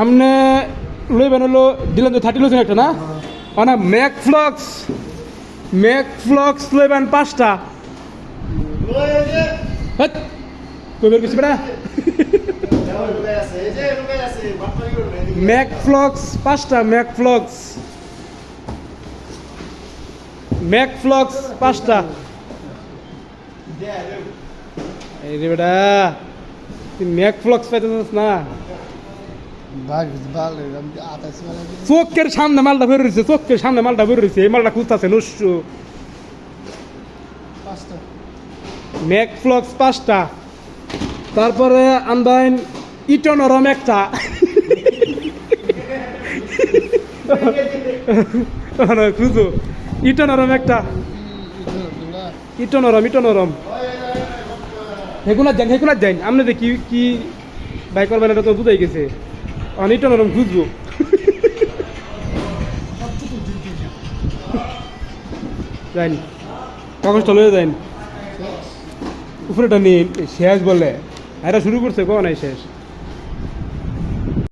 আপনি লইবেন হলো দিলেন তো থার্টি লইছেন একটা না? না ম্যাক ফ্লক্স ম্যাক ফ্লক্স লইবেন পাঁচটা। হেৎ, কই বের করছি বেটা? ম্যাক ফ্লক্স পাঁচটা ম্যাক ফ্লক্স ম্যাক ফ্লক্স পাঁচটা। এই রে বেটা তুই ম্যাক ফ্লক্স পাইতেছিস না? চোখের সামনে মালটা বের রয়েছে চোখের সামনে মালটা বের রয়েছে এই মালটা খুঁজতেছে নস্যু ম্যাক ফ্লক্স পাঁচটা। তারপরে আনবেন ইটনরম একটা। খুঁজো। ইটনরম একটা। ইটনরম ইটনরম হেগুনা যান হেগুনা যান। আপনি দেখি কি বাই করবেন এটা তো বুঝাই গেছে। অন নরম খুঁজবো। যাইন। কাগজটা লয়ে যাইন উপরেটা নিয়ে শেষ বলে। এটা শুরু করছে কো নাই শেষ?